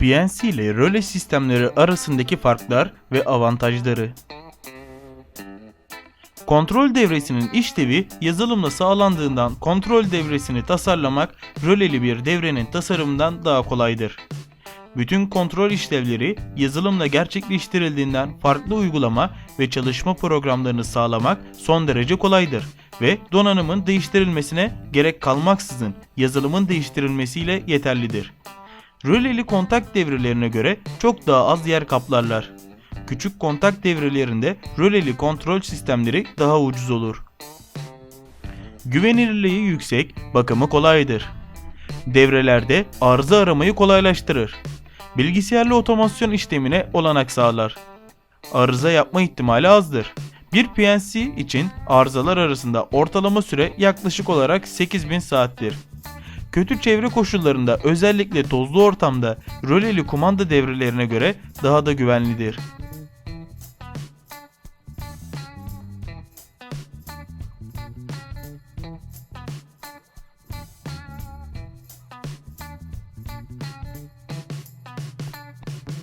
PNC ile röle sistemleri arasındaki farklar ve avantajları. Kontrol devresinin işlevi yazılımla sağlandığından kontrol devresini tasarlamak röleli bir devrenin tasarımından daha kolaydır. Bütün kontrol işlevleri yazılımla gerçekleştirildiğinden farklı uygulama ve çalışma programlarını sağlamak son derece kolaydır ve donanımın değiştirilmesine gerek kalmaksızın yazılımın değiştirilmesiyle yeterlidir. Röleli kontak devrelerine göre çok daha az yer kaplarlar. Küçük kontak devrelerinde röleli kontrol sistemleri daha ucuz olur. Güvenilirliği yüksek, bakımı kolaydır. Devrelerde arıza aramayı kolaylaştırır. Bilgisayarlı otomasyon işlemine olanak sağlar. Arıza yapma ihtimali azdır. Bir PNC için arızalar arasında ortalama süre yaklaşık olarak 8000 saattir. Kötü çevre koşullarında özellikle tozlu ortamda röleli kumanda devrelerine göre daha da güvenlidir.